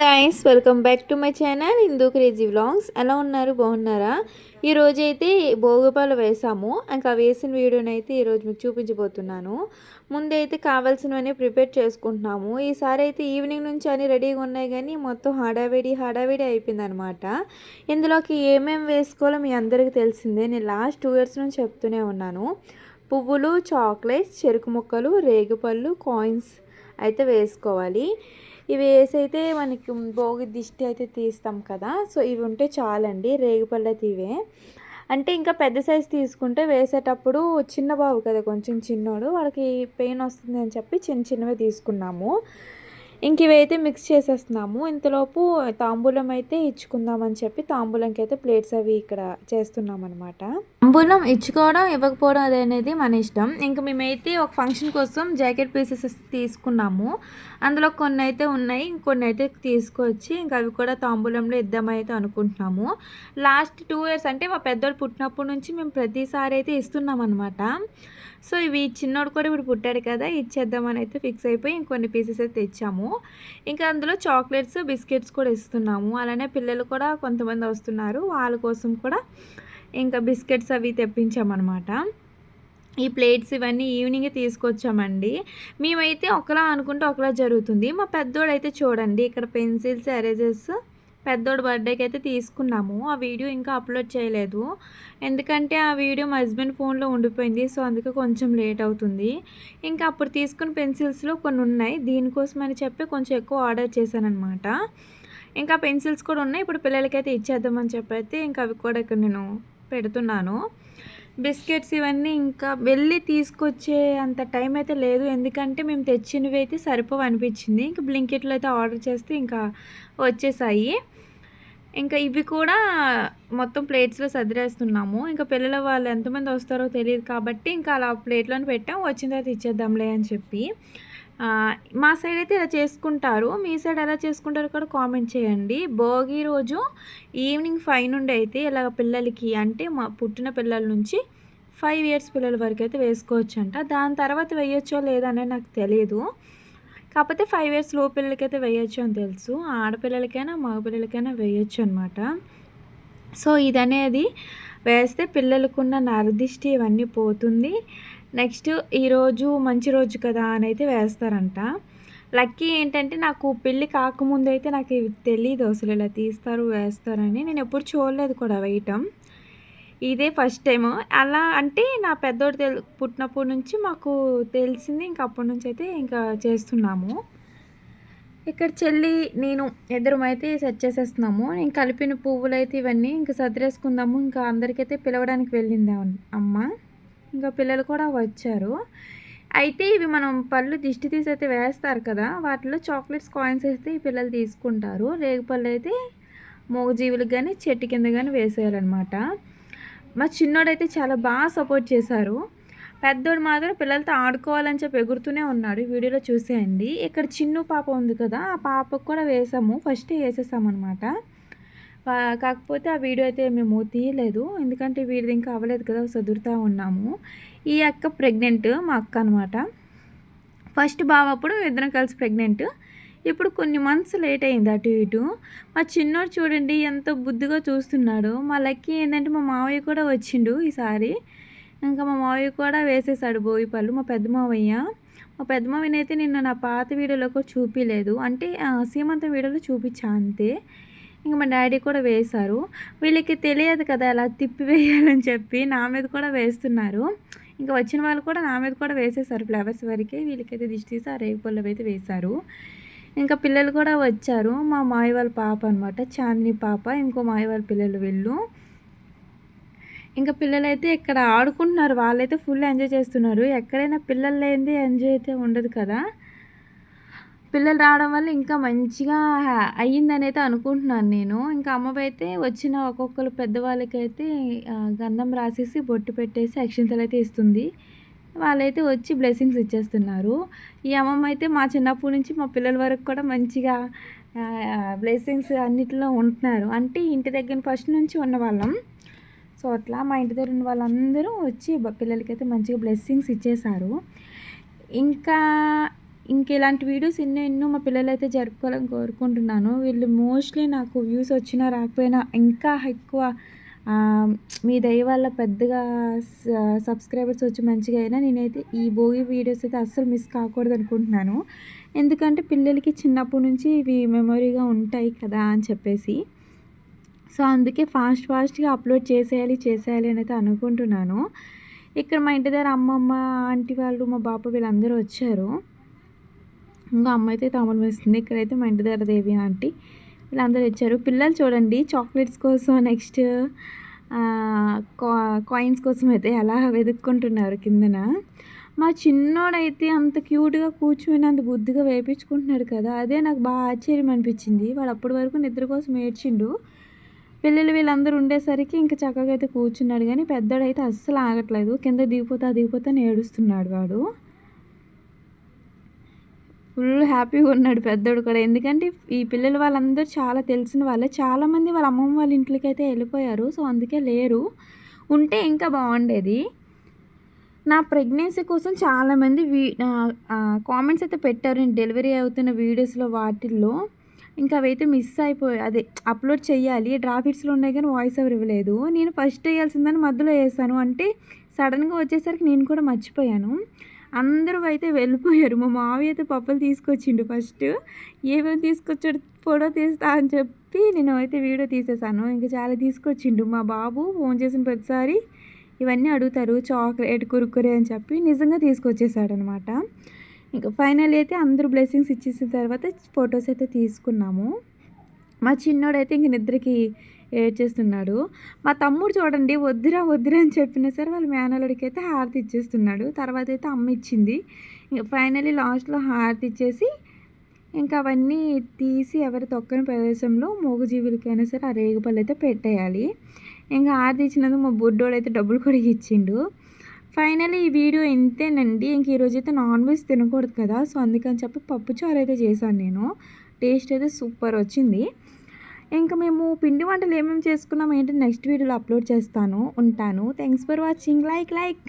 Thanks welcome back to my channel Hindu crazy vlogs ఎలా ఉన్నారు? బాగున్నారా? ఈరోజు అయితే భోగపాలు వేసాము. ఇంకా వేసిన వీడియోని అయితే ఈరోజు మీకు చూపించబోతున్నాను. ముందైతే కావాల్సినవన్నీ ప్రిపేర్ చేసుకుంటున్నాము. ఈసారి అయితే ఈవినింగ్ నుంచి అన్ని రెడీగా ఉన్నాయి కానీ మొత్తం హడావిడి హడావిడి అయిపోయిందనమాట ఇందులోకి ఏమేమి వేసుకోవాలో మీ అందరికీ తెలిసిందే. నేను లాస్ట్ టూ ఇయర్స్ నుంచి చెప్తూనే ఉన్నాను. పువ్వులు చాక్లెట్స్ చెరుకు ముక్కలు రేగుపళ్ళు కాయిన్స్ అయితే వేసుకోవాలి. ఇవి వేసి అయితే మనకి భోగి దిష్టి అయితే తీస్తాం కదా. సో ఇవి ఉంటే చాలండి. రేగుపళ్ళు ఇవే అంటే ఇంకా పెద్ద సైజు తీసుకుంటే వేసేటప్పుడు చిన్న బాబు కదా కొంచెం చిన్నోడు. వాడికి పెయిన్ వస్తుంది అని చెప్పి చిన్న చిన్నవి తీసుకున్నాము. ఇంక ఇవైతే మిక్స్ చేసేస్తున్నాము. ఇంతలోపు తాంబూలం అయితే ఇచ్చుకుందామని చెప్పి తాంబూలంకి అయితే ప్లేట్స్ అవి ఇక్కడ చేస్తున్నాం అనమాట తాంబూలం ఇచ్చుకోవడం ఇవ్వకపోవడం అది అనేది మన ఇష్టం. ఇంక మేమైతే ఒక ఫంక్షన్ కోసం జాకెట్ పీసెస్ తీసుకున్నాము. అందులో కొన్ని అయితే ఉన్నాయి ఇంకొన్ని అయితే తీసుకొచ్చి ఇంకా అవి కూడా తాంబూలంలో ఇద్దామైతే అనుకుంటున్నాము. లాస్ట్ టూ ఇయర్స్ అంటే మా పెద్దోడు పుట్టినప్పటి నుంచి మేము ప్రతిసారి అయితే ఇస్తున్నాం అనమాట సో ఇవి చిన్నోడు కూడా ఇప్పుడు పుట్టాడు కదా ఇచ్చేద్దామని అయితే ఫిక్స్ అయిపోయి ఇంకొన్ని పీసెస్ అయితే తెచ్చాము. ఇంకా అందులో చాక్లెట్స్ బిస్కెట్స్ కూడా ఇస్తున్నాము. అలానే పిల్లలు కూడా కొంతమంది వస్తున్నారు వాళ్ళ కోసం కూడా ఇంకా బిస్కెట్స్ అవి తెప్పించామన్నమాట. ఈ ప్లేట్స్ ఇవన్నీ ఈవినింగ్ తీసుకొచ్చామండి. మేమైతే ఒకలా అనుకుంటే ఒకలా జరుగుతుంది. మా పెద్దోడైతే చూడండి ఇక్కడ పెన్సిల్స్ ఎరేజర్స్ పెద్దోడు బర్త్డేకి అయితే తీసుకున్నాము. ఆ వీడియో ఇంకా అప్లోడ్ చేయలేదు. ఎందుకంటే ఆ వీడియో మా హస్బెండ్ ఫోన్లో ఉండిపోయింది. సో అందుకే కొంచెం లేట్ అవుతుంది. ఇంకా అప్పుడు తీసుకున్న పెన్సిల్స్లో కొన్ని ఉన్నాయి. దీనికోసం అని చెప్పి కొంచెం ఎక్కువ ఆర్డర్ చేశానమాట ఇంకా పెన్సిల్స్ కూడా ఉన్నాయి. ఇప్పుడు పిల్లలకైతే ఇచ్చేద్దామని చెప్పి అయితే ఇంకా అవి కూడా ఇక్కడ నేను పెడుతున్నాను. బిస్కెట్స్ ఇవన్నీ ఇంకా వెళ్ళి తీసుకొచ్చే అంత టైం అయితే లేదు. ఎందుకంటే మేము తెచ్చినవి అయితే సరిపోవు అనిపించింది. ఇంకా బ్లింకెట్లో అయితే ఆర్డర్ చేస్తే ఇంకా వచ్చేసాయి. ఇంకా ఇవి కూడా మొత్తం ప్లేట్స్లో సదిరేస్తున్నాము. ఇంకా పిల్లల వాళ్ళు ఎంతమంది వస్తారో తెలియదు కాబట్టి ఇంకా అలా ప్లేట్లోనే పెట్టాం. వచ్చిన తర్వాత ఇచ్చేద్దాంలే అని చెప్పి. మా సైడ్ అయితే ఇలా చేసుకుంటారు. మీ సైడ్ ఎలా చేసుకుంటారో కూడా కామెంట్ చేయండి. భోగి రోజు ఈవినింగ్ ఫైవ్ నుండి అయితే ఇలా పిల్లలకి అంటే మా పుట్టిన పిల్లల నుంచి ఫైవ్ ఇయర్స్ పిల్లల వరకు అయితే వేసుకోవచ్చు అంట దాని తర్వాత వేయొచ్చో లేదనే నాకు తెలియదు కాకపోతే ఫైవ్ ఇయర్స్లో పిల్లలకైతే వేయొచ్చు అని తెలుసు. ఆడపిల్లలకైనా మగపిల్లలకైనా వేయొచ్చు అనమాట సో ఇదనేది వేస్తే పిల్లలకున్న నరదిష్టి ఇవన్నీ పోతుంది. నెక్స్ట్ ఈరోజు మంచి రోజు కదా అని అయితే వేస్తారంట. లక్కీ ఏంటంటే నాకు పెళ్ళి కాకముందు అయితే నాకు తెలియదు అసలు ఇలా తీస్తారు వేస్తారని. నేను ఎప్పుడు చూడలేదు కూడా వేయటం. ఇదే ఫస్ట్ టైం అలా అంటే నా పెద్దోడు తెలు పుట్టినప్పటి నుంచి మాకు తెలిసింది. ఇంక అప్పటి నుంచి అయితే ఇంకా చేస్తున్నాము. ఇక్కడ చెల్లి నేను ఇద్దరం అయితే సెట్ చేసేస్తున్నాము. నేను కలిపిన పువ్వులు అయితే ఇవన్నీ ఇంకా సదిరేసుకుందాము. ఇంకా అందరికైతే పిలవడానికి వెళ్ళింది అమ్మ. ఇంకా పిల్లలు కూడా వచ్చారు. అయితే ఇవి మనం పళ్ళు దిష్టి తీసి అయితే వేస్తారు కదా వాటిలో చాక్లెట్స్ కాయిన్స్ అయితే ఈ పిల్లలు తీసుకుంటారు. రేగుపళ్ళు అయితే మూగజీవులకు కానీ చెట్టు కింద కానీ వేసేయాలన్నమాట. మా చిన్నోడైతే చాలా బాగా సపోర్ట్ చేశారు. పెద్దోడు మాత్రం పిల్లలతో ఆడుకోవాలని చెప్పి ఎగురుతూనే ఉన్నాడు. వీడియోలో చూసేయండి. ఇక్కడ చిన్న పాప ఉంది కదా ఆ పాపకు కూడా వేసాము. ఫస్ట్ వేసేసామన్నమాట. కాకపోతే ఆ వీడియో అయితే మేము తీయలేదు. ఎందుకంటే వీడిది ఇంకా అవ్వలేదు కదా చదువుతూ ఉన్నాము. ఈ అక్క ప్రెగ్నెంట్ మా అక్క అనమాట ఫస్ట్ బాబప్పుడు ఇద్దరం కలిసి ప్రెగ్నెంట్. ఇప్పుడు కొన్ని మంత్స్ లేట్ అయింది అటు ఇటు. మా చిన్నోడు చూడండి ఎంత బుద్ధిగా చూస్తున్నాడు. మా లక్కీ ఏంటంటే మా మావయ్య కూడా వచ్చిండు ఈసారి. ఇంకా మా మావయ్య కూడా వేసేసాడు బోయి పళ్ళు. మా పెద్ద మావయ్య. మా పెద్ద మావయ్యని అయితే నిన్న నా పాత వీడియోలో కూడా చూపించలేదు అంటే సీమంతం వీడియోలో చూపించా అంతే. ఇంకా మా డాడీ కూడా వేశారు. వీళ్ళకి తెలియదు కదా అలా తిప్పి వేయాలని చెప్పి నా మీద కూడా వేస్తున్నారు. ఇంకా వచ్చిన వాళ్ళు కూడా నా మీద కూడా వేసేసారు ఫ్లవర్స్ వరకే. వీళ్ళకైతే దిష్టి తీసి ఆ రేగు అయితే వేశారు. ఇంకా పిల్లలు కూడా వచ్చారు. మా మాయ వాళ్ళ పాప అనమాట చాందిని పాప ఇంకో మాయ వాళ్ళ పిల్లలు వెళ్ళు. ఇంకా పిల్లలైతే ఇక్కడ ఆడుకుంటున్నారు. వాళ్ళైతే ఫుల్ ఎంజాయ్ చేస్తున్నారు. ఎక్కడైనా పిల్లలు లేనిది ఎంజాయ్ అయితే ఉండదు కదా. పిల్లలు రావడం వల్ల ఇంకా మంచిగా అయ్యిందని అయితే అనుకుంటున్నాను నేను. ఇంకా అమ్మవైతే అయితే వచ్చిన ఒక్కొక్కరు పెద్దవాళ్ళకైతే గంధం రాసేసి బొట్టు పెట్టేసి అక్షింతలు అయితే ఇస్తుంది. వాళ్ళైతే వచ్చి బ్లెస్సింగ్స్ ఇచ్చేస్తున్నారు. ఈ అమ్మమ్మ అయితే మా చిన్నప్పటి నుంచి మా పిల్లల వరకు కూడా మంచిగా బ్లెస్సింగ్స్ అన్నిటిలో ఉంటున్నారు. అంటే ఇంటి దగ్గర ఫస్ట్ నుంచి ఉన్న వాళ్ళం. సో అట్లా మా ఇంటి దగ్గర ఉన్న వాళ్ళందరూ వచ్చి పిల్లలకైతే మంచిగా బ్లెస్సింగ్స్ ఇచ్చేశారు. ఇంకా ఇంక ఇలాంటి వీడియోస్ ఎన్నో ఎన్నో మా పిల్లలు అయితే జరుపుకోవాలని కోరుకుంటున్నాను. వీళ్ళు మోస్ట్లీ నాకు వ్యూస్ వచ్చినా రాకపోయినా ఇంకా ఎక్కువ మీ దయ వల్ల పెద్దగా సబ్స్క్రైబర్స్ వచ్చి మంచిగా అయినా నేనైతే ఈ భోగి వీడియోస్ అయితే అస్సలు మిస్ కాకూడదు అనుకుంటున్నాను. ఎందుకంటే పిల్లలకి చిన్నప్పటి నుంచి ఇవి మెమొరీగా ఉంటాయి కదా అని చెప్పేసి. సో అందుకే ఫాస్ట్ ఫాస్ట్గా అప్లోడ్ చేసేయాలి చేసేయాలి అని అయితే అనుకుంటున్నాను. ఇక్కడ మా ఇంటి దగ్గర అమ్మమ్మ ఆంటీ వాళ్ళు మా బాప వీళ్ళందరూ వచ్చారు. ఇంకా అమ్మ అయితే తమలు వేస్తుంది. ఇక్కడైతే మా ఇంటి దగ్గర దేవి ఆంటీ. వీళ్ళందరూ ఇచ్చారు. పిల్లలు చూడండి చాక్లెట్స్ కోసం నెక్స్ట్ కాయిన్స్ కోసం అయితే ఎలా వెతుక్కుంటున్నారు కిందన. మా చిన్నోడైతే అంత క్యూట్గా కూర్చుని అంత బుద్ధిగా వేపించుకుంటున్నాడు కదా అదే నాకు బాగా ఆశ్చర్యం అనిపించింది. వాడు అప్పటి వరకు నిద్ర కోసం ఏడ్చిండు. పిల్లలు వీళ్ళందరూ ఉండేసరికి ఇంకా చక్కగా అయితే కూర్చున్నాడు. కానీ పెద్దోడైతే అస్సలు ఆగట్లేదు. కింద దిగిపోతా దిగిపోతా ఏడుస్తున్నాడు వాడు. ఫుల్ హ్యాపీగా ఉన్నాడు పెద్దోడు కూడా. ఎందుకంటే ఈ పిల్లలు వాళ్ళందరూ చాలా తెలిసిన వాళ్ళే. చాలామంది వాళ్ళ అమ్మమ్మ వాళ్ళ ఇంట్లోకి అయితే వెళ్ళిపోయారు సో అందుకే లేరు. ఉంటే ఇంకా బాగుండేది. నా ప్రెగ్నెన్సీ కోసం చాలామంది వీ కామెంట్స్ అయితే పెట్టారు. నేను డెలివరీ అవుతున్న వీడియోస్లో వాటిల్లో. ఇంకా అవైతే మిస్ అయిపోయాయి అదే అప్లోడ్ చేయాలి డ్రాఫిట్స్లో ఉన్నాయి కానీ వాయిస్ ఎవరు ఇవ్వలేదు. నేను ఫస్ట్ వేయాల్సిందని మధ్యలో వేసాను. అంటే సడన్గా వచ్చేసరికి నేను కూడా మర్చిపోయాను. అందరూ అయితే వెళ్ళిపోయారు. మా మావి అయితే పప్పులు తీసుకొచ్చిండు ఫస్ట్. ఏమేమి తీసుకొచ్చాడు? ఫోటో తీస్తా అని చెప్పి నేను అయితే వీడియో తీసేసాను. ఇంకా చాలా తీసుకొచ్చిండు. మా బాబు ఫోన్ చేసిన ప్రతిసారి ఇవన్నీ అడుగుతారు. చాక్లెట్ కురుకురే అని చెప్పి నిజంగా తీసుకొచ్చేసాడు అనమాట ఇంకా ఫైనల్ అయితే అందరూ బ్లెస్సింగ్స్ ఇచ్చేసిన తర్వాత ఫొటోస్ అయితే తీసుకున్నాము. మా చిన్నోడైతే ఇంక నిద్రకి ఏడ్చేస్తున్నాడు. మా తమ్ముడు చూడండి వద్దురా వద్దురా అని చెప్పినా సరే వాళ్ళ మేనలుడికి అయితే హారతి ఇచ్చేస్తున్నాడు. తర్వాత అయితే అమ్మ ఇచ్చింది. ఇంకా ఫైనలీ లాస్ట్లో హారతి ఇచ్చేసి ఇంకా అవన్నీ తీసి ఎవరి తొక్కని ప్రదేశంలో మూగజీవులకైనా సరే ఆ రేగుపళ్ళు అయితే పెట్టేయాలి. ఇంకా హారతి ఇచ్చినందుకు మా బుడ్డోడు అయితే డబ్బులు కూడా ఇచ్చిండు. ఫైనలీ ఈ వీడియో ఇంతేనండి. ఇంక ఈరోజు అయితే నాన్ వెజ్ తినకూడదు కదా. సో అందుకని చెప్పి పప్పు చారు అయితే చేశాను నేను. టేస్ట్ అయితే సూపర్ వచ్చింది. ఇంకా మేము పిండి వంటలు ఏమేమి చేసుకున్నాం ఏంటి నెక్స్ట్ వీడియోలో అప్లోడ్ చేస్తాను ఉంటాను. Thanks for watching like like